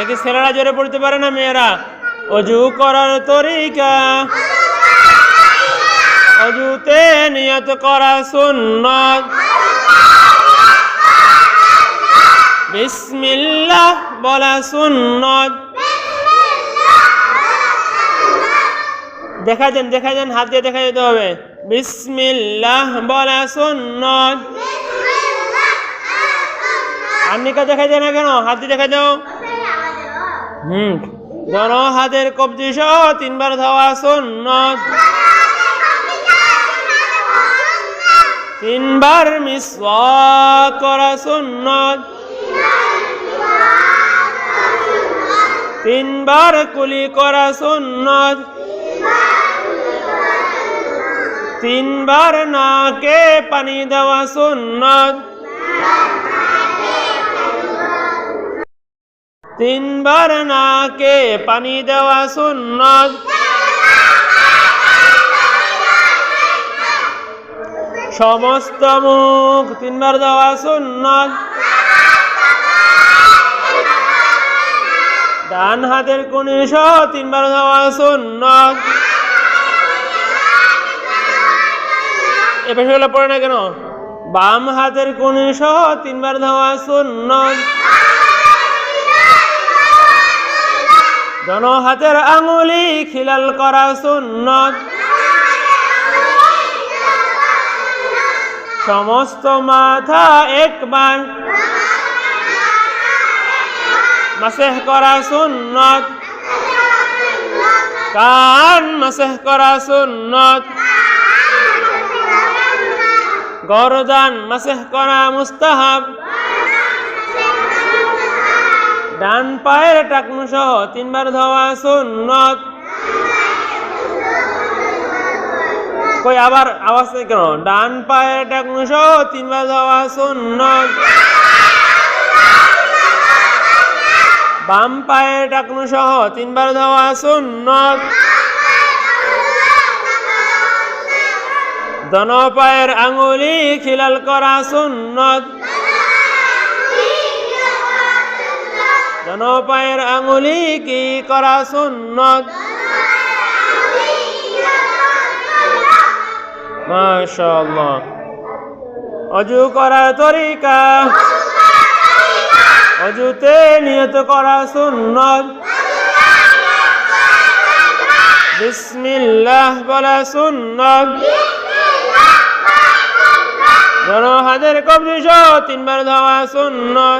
দেখি ছেলেরা জোরে পড়তে পারে না মেয়েরা? অজু করার তরিকা। অজুতে নিয়ত করা সুন্নত। বিসমিল্লাহ বলা সুন্নত। দেখা যান দেখা যান হাত দিয়ে দেখা যেতে হবে। বিসমিল্লাহ বলা সুন্নত। আন্নিকা দেখা যায় না কেন? হাত দিয়ে দেখা যাও হুম। হাতের কবজি সহ তিনবার ধাওয়া সুন্নত। তিনবার মিসওয়াক করা সুন্নত। তিনবার কুলি করা সুন্নত। তিনবার নাকে পানি দেওয়া সুন্নত। তিনবার নাকে পানি দেওয়া সুন্নত। সমস্ত মুখ তিনবার দেওয়া সুন্নত। ডান হাতের কোণে তিনবার দেওয়া সুন্নত। এ পেশাগুলো পড়ে না কেন? বাম হাতের কোণে তিনবার দেওয়া সুন্নত। জন হাতের আঙুলি খিলাল করা সুন্নত। সমস্ত মাথা একবার মাসেহ করা সুন্নত। কান মাসেহ করা সুন্নত। গরদান মাসেহ করা মুস্তাহাব। ডান পায়ের টাকনু সহ তিনবার ধোয়া সুন্নত। কই, আবার আওয়াজ কেন? ডান পায়ের টাকনু সহ তিনবার ধোয়া সুন্নত। বাম পায়ের টাকনু সহ তিনবার ধোয়া সুন্নত। দন পায়ের আঙুলি খিলাল করা সুন্নত। দন পায়ের আঙুলি কি করা সুন্নত? অজু করার তরিকা? অজুতে নিয়ত করা সুন্নত? বিসমিল্লাহ বলা সুন্নত? জন হাতের কবজি তিনবার ধাওয়া সুন্নত?